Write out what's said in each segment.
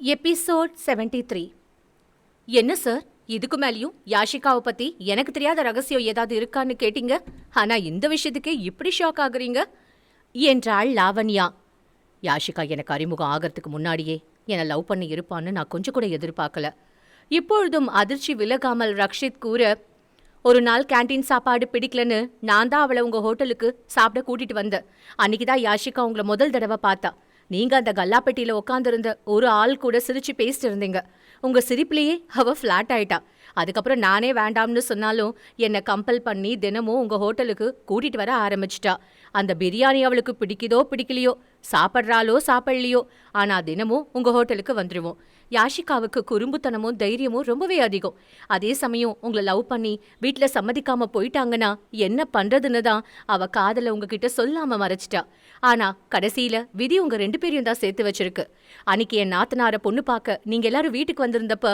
Episode 73 three என்ன sir? இதுக்கு மேலேயும் யாஷிகாவை பற்றி எனக்கு தெரியாத ரகசியம் ஏதாவது இருக்கான்னு கேட்டீங்க? ஆனால் இந்த விஷயத்துக்கே இப்படி ஷாக் ஆகுறீங்க? என்றாள் லாவண்யா. யாஷிகா எனக்கு அறிமுகம் ஆகிறதுக்கு முன்னாடியே என்னை லவ் பண்ணி இருப்பான்னு நான் கொஞ்சம் கூட எதிர்பார்க்கல. இப்பொழுதும் அதிர்ச்சி விலகாமல் ரக்ஷித் கூற ஒரு நாள் கேண்டீன் சாப்பாடு பிடிக்கலன்னு நான் தான் அவளை உங்கள் ஹோட்டலுக்கு சாப்பிட கூட்டிகிட்டு வந்தேன். அன்றைக்கி தான் யாஷிகா உங்களை முதல் தடவை பார்த்தா. நீங்க அந்த கல்லாப்பெட்டியில உட்காந்துருந்த ஒரு ஆள் கூட சிரிச்சு பேசிட்டு இருந்தீங்க. உங்க சிரிப்புலயே அவ ஃப்ளாட் ஆயிட்டா. அதுக்கப்புறம் நானே வேண்டாம்னு சொன்னாலும் என்னை கம்பல் பண்ணி தினமும் உங்க ஹோட்டலுக்கு கூட்டிட்டு வர ஆரம்பிச்சிட்டா. அந்த பிரியாணி அவளுக்கு பிடிக்குதோ பிடிக்கலையோ சாப்பிட்றாலோ சாப்பிடலையோ ஆனா தினமும் உங்க ஹோட்டலுக்கு வந்துருவோம். யாஷிகாவுக்கு குறும்புத்தனமும் தைரியமும் ரொம்பவே அதிகம். அதே சமயம் உங்களை லவ் பண்ணி வீட்ல சம்மதிக்காம போயிட்டாங்கன்னா என்ன பண்றதுன்னு தான் அவ காதல உங்ககிட்ட சொல்லாம மறைச்சிட்டா. ஆனா கடைசியில விதி உங்க ரெண்டு பேரையும் தான் சேர்த்து வச்சிருக்கு. அன்னைக்கு என் நாத்தனார பொண்ணு பார்க்க நீங்க எல்லாரும் வீட்டுக்கு வந்திருந்தப்ப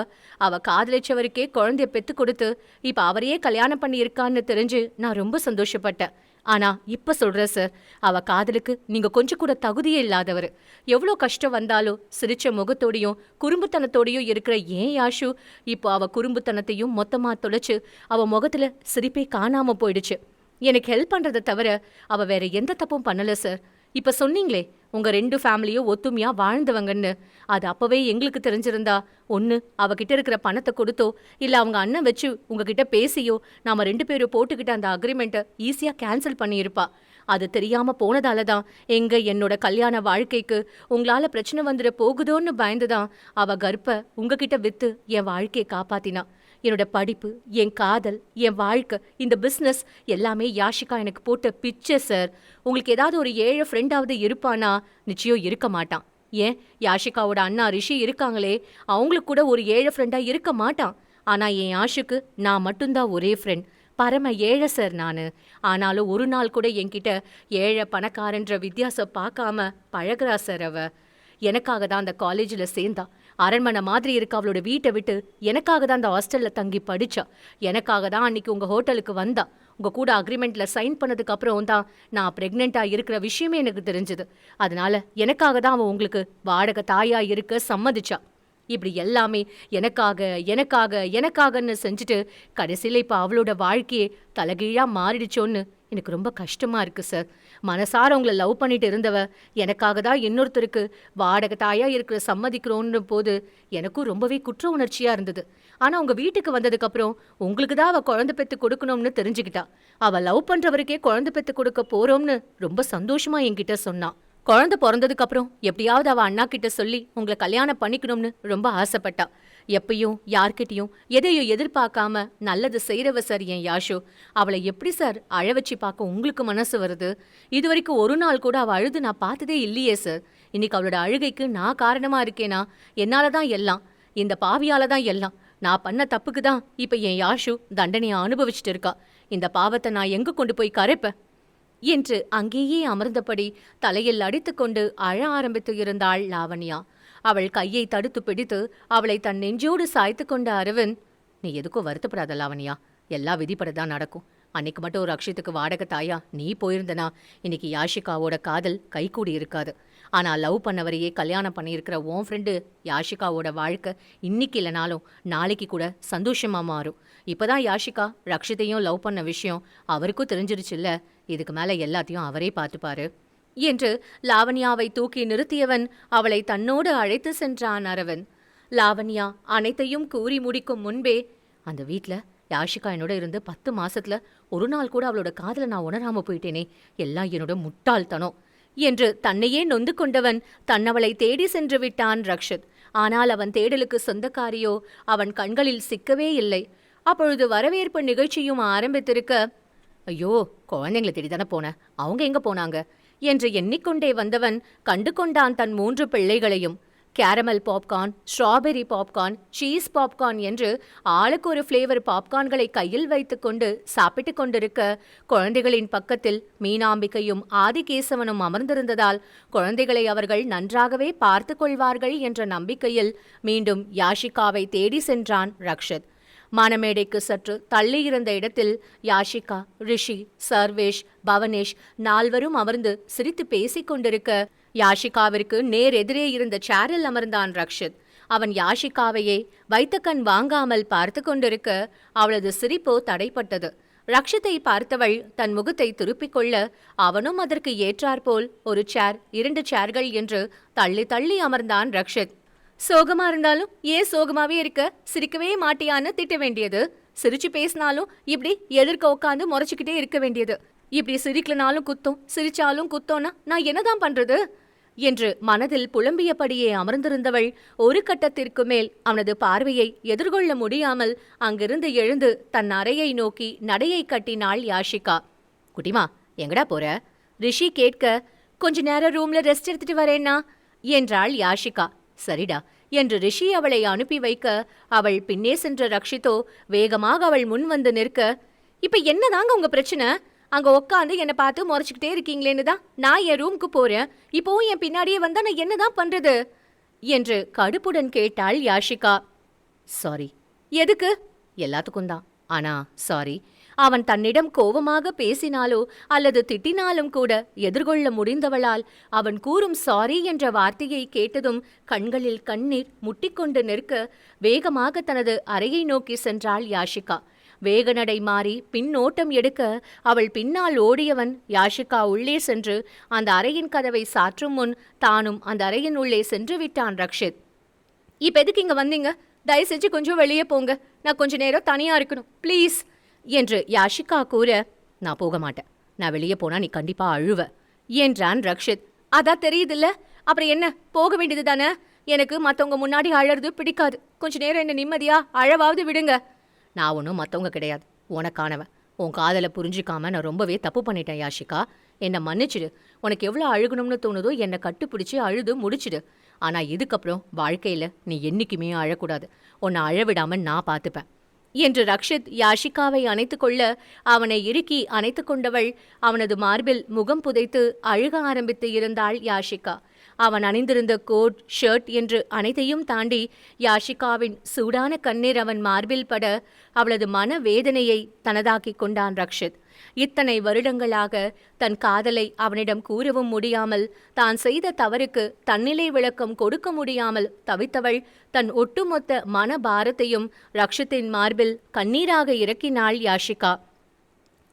அவ காதலிச்சவருக்கே குழந்தைய பெத்து கொடுத்து இப்ப அவரையே கல்யாணம் பண்ணி இருக்கான்னு தெரிஞ்சு நான் ரொம்ப சந்தோஷப்பட்டேன். ஆனா இப்ப சொல்றேன் சார் அவ காதலுக்கு நீங்க கொஞ்சம் கூட தகுதியே இல்லாதவர். எவ்வளோ கஷ்டம் வந்தாலும் சிரிச்ச முகத்தோடையும் குறும்புத்தனத்தோடையும் இருக்கிற ஏன் யாஷு? இப்போ அவ குறும்புத்தனத்தையும் மொத்தமா தொலைச்சு அவ முகத்துல சிரிப்பே காணாம போயிடுச்சு. எனக்கு ஹெல்ப் பண்றதை தவிர அவ வேற எந்த தப்பும் பண்ணல சார் இப்ப சொன்னீங்களே உங்க ரெண்டு ஃபேமிலியும் ஒத்துமையா வாழ்ந்தவங்கன்னு. அது அப்பவே எங்களுக்கு தெரிஞ்சிருந்தா. ஒன்று அவகிட்ட இருக்கிற பணத்தை கொடுத்தோ இல்லை அவங்க அண்ணன் வச்சு உங்ககிட்ட பேசியோ நாம ரெண்டு பேரும் போட்டுக்கிட்ட அந்த அக்ரிமெண்ட்டை ஈஸியாக கேன்சல் பண்ணியிருப்பா. அது தெரியாம போனதால தான் எங்க என்னோட கல்யாண வாழ்க்கைக்கு உங்களால பிரச்சனை வந்துட போகுதோன்னு பயந்துதான் அவ கர்ப்ப உங்ககிட்ட வித்து என் வாழ்க்கையை காப்பாத்தினா. என்னோட படிப்பு என் காதல் என் வாழ்க்கை இந்த பிஸ்னஸ் எல்லாமே யாஷிகா எனக்கு போட்ட பிச்சை சார் உங்களுக்கு ஏதாவது ஒரு ஏழை ஃப்ரெண்டாவது இருப்பானா? நிச்சயம் இருக்க மாட்டான். ஏன்? யாஷிகாவோட அண்ணா ரிஷி இருக்காங்களே அவங்களுக்கு கூட ஒரு ஏழை ஃப்ரெண்டா இருக்க மாட்டான். ஆனா என் யாஷுக்கு நான் மட்டும்தான் ஒரே ஃப்ரெண்ட் பரம ஏழை சார் நானு. ஆனாலும் ஒரு நாள் கூட என்கிட்ட ஏழை பணக்காரன்ற வித்தியாசம் பார்க்காம பழகுறா சார் அவ. எனக்காக தான் அந்த காலேஜில் சேர்ந்தா. அரண்மனை மாதிரி இருக்க அவளோட வீட்டை விட்டு எனக்காக தான் அந்த ஹாஸ்டல்ல தங்கி படிச்சா. எனக்காக தான் அன்னைக்கு உங்க ஹோட்டலுக்கு வந்தா. உங்க கூட அக்ரிமெண்ட்ல சைன் பண்ணதுக்கு அப்புறம் தான் நான் ப்ரெக்னெண்ட்டாக இருக்கிற விஷயமே எனக்கு தெரிஞ்சது. அதனால எனக்காக தான் அவன் உங்களுக்கு வாடகை தாயா இருக்க சம்மதிச்சா. இப்படி எல்லாமே எனக்காக எனக்காக எனக்காகன்னு செஞ்சுட்டு கடைசியில் இப்போ அவளோட வாழ்க்கையே தலைகீழா மாறிடுச்சோன்னு எனக்கு ரொம்ப கஷ்டமா இருக்கு சார் மனசார உங்களை லவ் பண்ணிட்டு இருந்தவ எனக்காக தான் இன்னொருத்தருக்கு வாடகை தாயா இருக்கிற சம்மதிக்கிறோன்னு போது எனக்கும் ரொம்பவே குற்ற உணர்ச்சியா இருந்தது. ஆனா உங்க வீட்டுக்கு வந்ததுக்கு அப்புறம் உங்களுக்கு தான் அவ குழந்தை பெத்து கொடுக்கணும்னு தெரிஞ்சுக்கிட்டா. அவ லவ் பண்றவருக்கே குழந்தை பெத்து கொடுக்க போறோம்னு ரொம்ப சந்தோஷமா என்கிட்ட சொன்னான் குழந்தை பிறந்ததுக்கு அப்புறம் எப்படியாவது அவ அண்ணா கிட்ட சொல்லி உங்களை கல்யாணம் பண்ணிக்கணும்னு ரொம்ப ஆசைப்பட்டா. எப்பயும் யார்கிட்டயும் எதையும் எதிர்பார்க்காம நல்லது செய்யறவ சார் என் யாஷோ. அவளை எப்படி சார் அழ வச்சு பார்க்க உங்களுக்கு மனசு வருது? இது வரைக்கும் ஒரு நாள் கூட அவள் அழுது நான் பார்த்ததே இல்லையே சார் இன்னைக்கு அவளோட அழுகைக்கு நான் காரணமா இருக்கேனா? என்னால தான் எல்லாம். இந்த பாவியால தான் எல்லாம். நான் பண்ண தப்புக்கு தான் இப்ப என் யாஷு தண்டனையை அனுபவிச்சுட்டு இருக்கா. இந்த பாவத்தை நான் எங்கே கொண்டு போய் கரைப்பேன்? என்று அங்கேயே அமர்ந்தபடி தலையில் அடித்துக்கொண்டு அழ ஆரம்பித்து இருந்தாள் லாவண்யா. அவள் கையை தடுத்து பிடித்து அவளை தன் நெஞ்சோடு சாய்த்து கொண்ட அரவிந்த் நீ எதுக்கும் வருத்தப்படாத லாவணியா எல்லாம் விதிப்படதான் நடக்கும். அன்னைக்கு மட்டும் ஒரு வாடகை தாயா? நீ போயிருந்தனா? இன்னைக்கு யாஷிகாவோட காதல் கைகூடி இருக்காது. ஆனா லவ் பண்ணவரையே கல்யாணம் பண்ணியிருக்கிற உன் ஃப்ரெண்டு யாஷிகாவோட வாழ்க்கை இன்னைக்கு இல்லைனாலும் நாளைக்கு கூட சந்தோஷமா மாறும். இப்பதான் யாஷிகா ரக்ஷிதையும் லவ் பண்ண விஷயம் அவருக்கும் தெரிஞ்சிருச்சுல்ல? இதுக்கு மேல எல்லாத்தையும் அவரே பார்த்துப்பாரு. என்று லாவண்யாவை தூக்கி நிறுத்தியவன் அவளை தன்னோடு அழைத்து சென்றான் அரவன். லாவண்யா அனைத்தையும் கூறி முடிக்கும் முன்பே அந்த வீட்ல யாஷிகா என்னோட இருந்து பத்து மாசத்துல ஒரு நாள் கூட அவளோட காதலை நான் உணராம போயிட்டேனே எல்லாம் என்னோட முட்டாள்தனம் என்று தன்னையே நொந்து கொண்டவன் தன்னவளை தேடி சென்று விட்டான் ரக்ஷித். ஆனால் அவன் தேடலுக்கு சொந்தக்காரியோ அவன் கண்களில் சிக்கவே இல்லை. அப்பொழுது வரவேற்பு நிகழ்ச்சியும் ஆரம்பித்திருக்க ஐயோ குழந்தைங்களை தேடி தானே போனேன் அவங்க எங்க போனாங்க? என்று எண்ணிக்கொண்டே வந்தவன் கண்டு கொண்டான் தன் மூன்று பிள்ளைகளையும். Caramel popcorn strawberry popcorn cheese popcorn என்று ஆளுக்கு ஒரு ஃப்ளேவர் பாப்கார்ன்களை கையில் வைத்துக்கொண்டு சாப்பிட்டுக் கொண்டிருக்க குழந்தைகளின் பக்கத்தில் மீனாம்பிகையும் ஆதிகேசவனும் அமர்ந்திருந்ததால் குழந்தைகளை அவர்கள் நன்றாகவே பார்த்து கொள்வார்கள் என்ற நம்பிக்கையில் மீண்டும் யாஷிகாவை தேடி சென்றான் ரக்ஷத். மானமேடைக்கு சற்று தள்ளியிருந்த இடத்தில் யாஷிகா ரிஷி சர்வேஷ் பவனேஷ் நால்வரும் அமர்ந்து சிரித்து பேசிக் கொண்டிருக்க யாஷிகாவிற்கு நேர் எதிரே இருந்த சேரில் அமர்ந்தான் ரக்ஷித். அவன் யாஷிகாவையே வைத்த கண் வாங்காமல் பார்த்து கொண்டிருக்க அவளது சிரிப்போ தடைப்பட்டது. ரக்ஷித்தை பார்த்தவள் தன் முகத்தை திருப்பிக் கொள்ள அவனும் அதற்கு ஏற்றாற்போல் ஒரு சேர் இரண்டு சேர்கள் என்று தள்ளி தள்ளி அமர்ந்தான் ரக்ஷித். சோகமா இருந்தாலும் ஏன் சோகமாவே இருக்க? சிரிக்கவே மாட்டியான்னு திட்ட வேண்டியது. சிரிச்சு பேசினாலும் இப்படி எதிர்க்க உட்காந்து முறைச்சுக்கிட்டே இருக்க வேண்டியது. இப்படி சிரிக்கலனாலும் குத்தும் சிரிச்சாலும் குத்தோன்னா நான் என்னதான் பண்றது? என்று மனதில் புலம்பியபடியே அமர்ந்திருந்தவள் ஒரு கட்டத்திற்கு மேல் அவனது பார்வையை எதிர்கொள்ள முடியாமல் அங்கிருந்து எழுந்து தன் அறையை நோக்கி நடையை கட்டினாள் யாஷிகா. குட்டிமா எங்கடா போற? ரிஷி கேட்க கொஞ்ச நேரம் ரூம்ல ரெஸ்ட் எடுத்துட்டு வரேன்னா? என்றாள் யாஷிகா. சரிடா என்று ரிஷி அவளை அனுப்பி வைக்க அவள் பின்னே சென்ற ரக்ஷிதோ வேகமாக அவள் முன் வந்து நிற்க இப்ப என்னதாங்க உங்க பிரச்சனை? அங்க உட்காந்து என்னை பார்த்து முறைச்சிக்கிட்டே இருக்கீங்களேன்னு தான் நான் என் ரூமுக்கு போறேன். இப்போவும் என் பின்னாடியே வந்தா நான் என்னதான் பண்றது? என்று கடுப்புடன் கேட்டாள் யாஷிகா. சாரி எதுக்கு? எல்லாத்துக்கும் தான். ஆனா சாரி அவன் தன்னிடம் கோபமாக பேசினாலோ அல்லது திட்டினாலும் கூட எதிர்கொள்ள முடிந்தவளால் அவன் கூறும் சாரி என்ற வார்த்தையை கேட்டதும் கண்களில் கண்ணீர் முட்டிக்கொண்டு நிற்க வேகமாக தனது அறையை நோக்கி சென்றாள் யாஷிகா. வேகநடை மாறி பின்னோட்டம் எடுக்க அவள் பின்னால் ஓடியவன் யாஷிகா உள்ளே சென்று அந்த அறையின் கதவை சாற்றும் முன் தானும் அந்த அறையின் உள்ளே சென்று விட்டான் ரக்ஷித். இப்ப எதுக்கு இங்க வந்தீங்க? தயவு செஞ்சு கொஞ்சம் வெளியே போங்க. நான் கொஞ்ச நேரம் தனியா இருக்கணும். ப்ளீஸ் என்று யாஷிகா கூற நான் போக மாட்டேன் நான் வெளியே போனா நீ கண்டிப்பா அழுவ என்றான் ரக்ஷித். அதான் தெரியுதுல்ல? அப்புறம் என்ன? போக வேண்டியது தானே எனக்கு மத்தவங்க முன்னாடி அழறது பிடிக்காது. கொஞ்ச நேரம் என்ன நிம்மதியா அழவாவது விடுங்க. நான் ஒன்றும் மற்றவங்க கிடையாது. உனக்கானவன். உன் காதலை புரிஞ்சிக்காம நான் ரொம்பவே தப்பு பண்ணிட்டேன் யாஷிகா. என்னை மன்னிச்சிடு. உனக்கு எவ்வளோ அழுகணும்னு தோணுதோ என்னை கட்டுப்பிடிச்சி அழுது முடிச்சிடு. ஆனால் இதுக்கப்புறம் வாழ்க்கையில் நீ என்னைக்குமே அழக்கூடாது. உன்னை அழவிடாம நான் பார்த்துப்பேன் என்று ரக்ஷித் யாஷிகாவை அணைத்து கொள்ள அவனை இறுக்கி அணைத்து கொண்டவள் அவனது மார்பில் முகம் புதைத்து அழுக ஆரம்பித்து இருந்தாள் யாஷிகா. அவன் அணிந்திருந்த கோட் ஷர்ட் என்று அனைத்தையும் தாண்டி யாஷிகாவின் சூடான கண்ணீர் அவன் மார்பில் பட அவளது மன வேதனையை தனதாக்கிக் கொண்டான் ரக்ஷித். இத்தனை வருடங்களாக தன் காதலை அவனிடம் கூறவும் முடியாமல் தான் செய்த தவறுக்கு தன்னிலை விளக்கம் கொடுக்க முடியாமல் தவித்தவள் தன் ஒட்டுமொத்த மன பாரத்தையும் ரக்ஷித்தின் மார்பில் கண்ணீராக இறக்கினாள் யாஷிகா.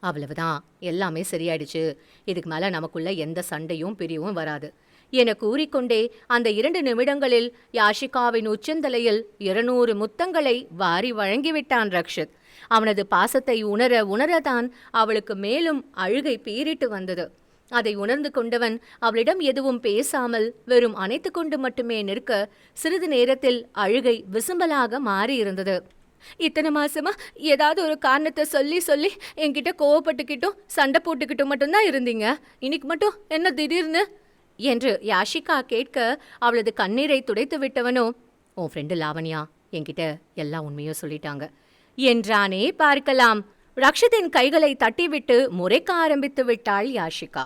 அவ்வளவுதான். எல்லாமே சரியாயிடுச்சு. இதுக்கு மேல நமக்குள்ள எந்த சண்டையும் பிரிவும் வராது. என கூறிக்கொண்டே அந்த இரண்டு நிமிடங்களில் யாஷிகாவின் உச்சந்தலையில் இருநூறு முத்தங்களை வாரி வழங்கிவிட்டான் ரக்ஷித். அவனது பாசத்தை உணர உணரதான் அவளுக்கு மேலும் அழுகை பீறிட்டு வந்தது. அதை உணர்ந்து கொண்டவன் அவளிடம் எதுவும் பேசாமல் வெறும் அணைத்து கொண்டு மட்டுமே நிற்க சிறிது நேரத்தில் அழுகை விசும்பலாக மாறியிருந்தது இத்தனை மாசமா ஏதாவது ஒரு காரணத்தை சொல்லி சொல்லி என்கிட்ட கோவப்பட்டுக்கிட்டும் சண்டை போட்டுக்கிட்டும் மட்டும்தான் இருந்தீங்க. இன்னைக்கு மட்டும் என்ன திடீர்னு என்று யாஷிகா கேட்க அவளது கண்ணீரை துடைத்து விட்டவனோ உன் ஃப்ரெண்டு லாவண்யா என்கிட்ட எல்லா உண்மையும் சொல்லிட்டாங்க. என்றானே பார்க்கலாம். ரக்ஷித்தின் கைகளை தட்டிவிட்டு முறைக்க ஆரம்பித்து விட்டாள் யாஷிகா.